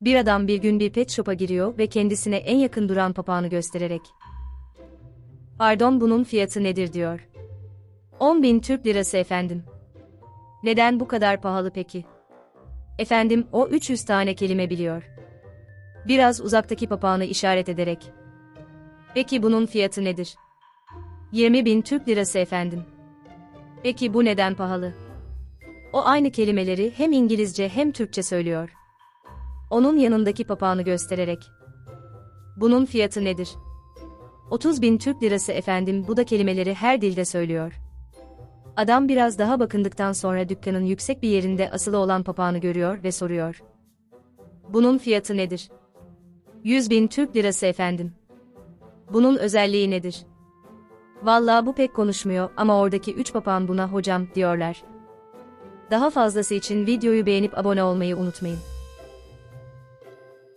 Bir adam bir gün bir pet shop'a giriyor ve kendisine en yakın duran papağanı göstererek. Pardon bunun fiyatı nedir diyor. 10 bin Türk lirası efendim. Neden bu kadar pahalı peki? Efendim o 300 tane kelime biliyor. Biraz uzaktaki papağanı işaret ederek. Peki bunun fiyatı nedir? 20 bin Türk lirası efendim. Peki bu neden pahalı? O aynı kelimeleri hem İngilizce hem Türkçe söylüyor. Onun yanındaki papağanı göstererek. Bunun fiyatı nedir? 30 bin Türk lirası efendim bu da kelimeleri her dilde söylüyor. Adam biraz daha bakındıktan sonra dükkanın yüksek bir yerinde asılı olan papağanı görüyor ve soruyor. Bunun fiyatı nedir? 100 bin Türk lirası efendim. Bunun özelliği nedir? Vallahi bu pek konuşmuyor ama oradaki üç papağan buna hocam diyorlar. Daha fazlası için videoyu beğenip abone olmayı unutmayın.